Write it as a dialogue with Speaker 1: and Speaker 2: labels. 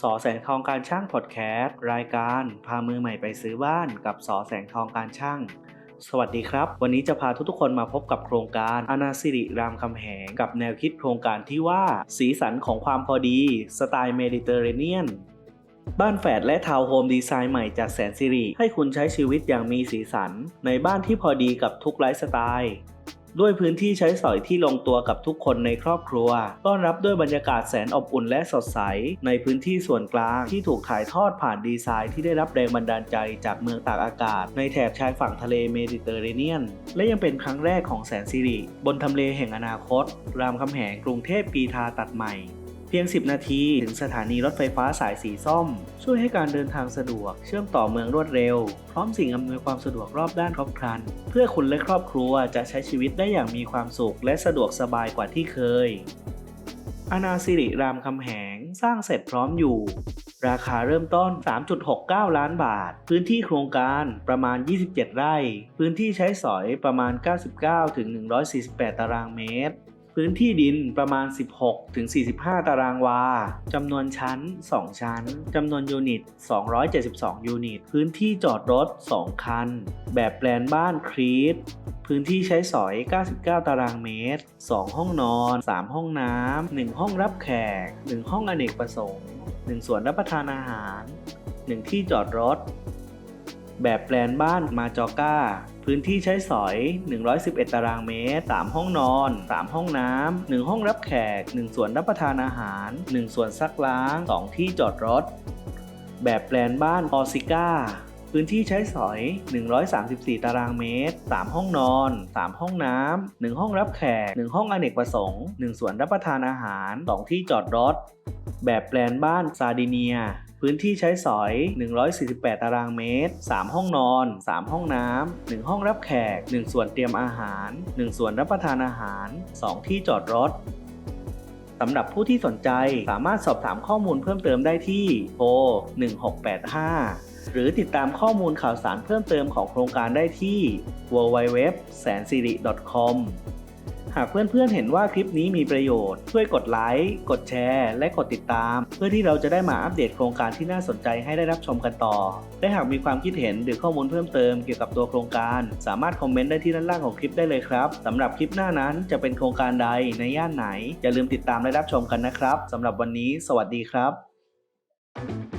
Speaker 1: สอแสงทองการช่างพอดแคสต์รายการพามือใหม่ไปซื้อบ้านกับสอแสงทองการช่าง สวัสดีครับ วันนี้จะพาทุกๆคนมาพบกับโครงการอนาสิริรามคำแหงกับแนวคิดโครงการที่ว่าสีสันของความพอดีสไตล์เมดิเตอร์เรเนียนบ้านแฝดและทาวน์โฮมดีไซน์ใหม่จากแสนสิริให้คุณใช้ชีวิตอย่างมีสีสัน ในบ้านที่พอดีกับทุกไลฟ์สไตล์ ด้วยพื้นที่ใช้สอยที่ลงตัวกับทุกคนในครอบครัว ต้อนรับด้วยบรรยากาศแสนอบอุ่นและสดใส ในพื้นที่ส่วนกลางที่ถูกถ่ายทอดผ่านดีไซน์ที่ได้รับแรงบันดาลใจจากเมืองตากอากาศ ในแถบชายฝั่งทะเลเมดิเตอร์เรเนียน และยังเป็นครั้งแรกของแสนสิริ บนทำเลแห่งอนาคต รามคำแหงกรุงเทพปีทาตัดใหม่ เพียง 10 นาทีถึงสถานีรถไฟฟ้าสายสีส้ม ช่วยให้การเดินทางสะดวก เชื่อมต่อเมืองรวดเร็ว พร้อมสิ่งอำนวยความสะดวกรอบด้านครบครัน เพื่อคุณและครอบครัวจะใช้ชีวิตได้อย่างมีความสุข และสะดวกสบายกว่าที่เคย อนาสิริรามคำแหง สร้างเสร็จพร้อมอยู่ ราคาเริ่มต้น 3.69 ล้านบาท พื้นที่โครงการประมาณ 27 ไร่ พื้นที่ใช้สอยประมาณ 99ถึง148 ตารางเมตร พื้นที่ดินประมาณ 16 ถึง 45 ตารางวา จำนวนชั้น 2 ชั้น จำนวนยูนิต 272 ยูนิต พื้นที่จอดรถ 2 คัน แบบแปลนบ้านครีตพื้นที่ใช้สอย 99 ตารางเมตร 2 ห้องนอน 3 ห้องน้ำ 1 ห้องรับแขก 1 ห้องอเนกประสงค์ 1ส่วนรับประทานอาหาร 1 ที่จอดรถ แบบแปลนบ้านมาจอก้า พื้นที่ใช้สอย 111 ตารางเมตร 3 ห้องนอน 3 ห้องน้ำ 1 ห้องรับแขก 1 ส่วนรับประทานอาหาร 1 ส่วนซักล้าง 2 ที่จอดรถ แบบแปลนบ้านออซิก้า พื้นที่ใช้สอย 134 ตารางเมตร 3 ห้องนอน 3 ห้องน้ำ 1 ห้องรับแขก 1 ห้องอเนกประสงค์ 1 ส่วนรับประทานอาหาร 2 ที่จอดรถ แบบแปลนบ้านซาดิเนีย พื้นที่ใช้สอย 148 ตารางเมตร 3 ห้องนอน 3 ห้องน้ำ 1 ห้องรับแขก 1 ส่วนเตรียมอาหาร 1 ส่วนรับประทานอาหาร 2 ที่จอดรถสำหรับผู้ที่สนใจสามารถสอบถามข้อมูลเพิ่มเติมได้ที่โทร 1685 หรือติดตามข้อมูลข่าวสารเพิ่มเติมของโครงการได้ที่ www หากเพื่อนๆเห็นว่าคลิปนี้มีประโยชน์ ช่วยกดไลค์ กดแชร์ และกดติดตาม เพื่อที่เราจะได้มาอัปเดตโครงการที่น่าสนใจให้ได้รับชมกันต่อ และหากมีความคิดเห็นหรือข้อมูลเพิ่มเติมเกี่ยวกับตัวโครงการ สามารถคอมเมนต์ได้ที่ด้านล่างของคลิปได้เลยครับสำหรับคลิปหน้านั้นจะเป็นโครงการใดในย่านไหน อย่าลืมติดตามและรับชมกันนะครับสำหรับวันนี้ สวัสดีครับ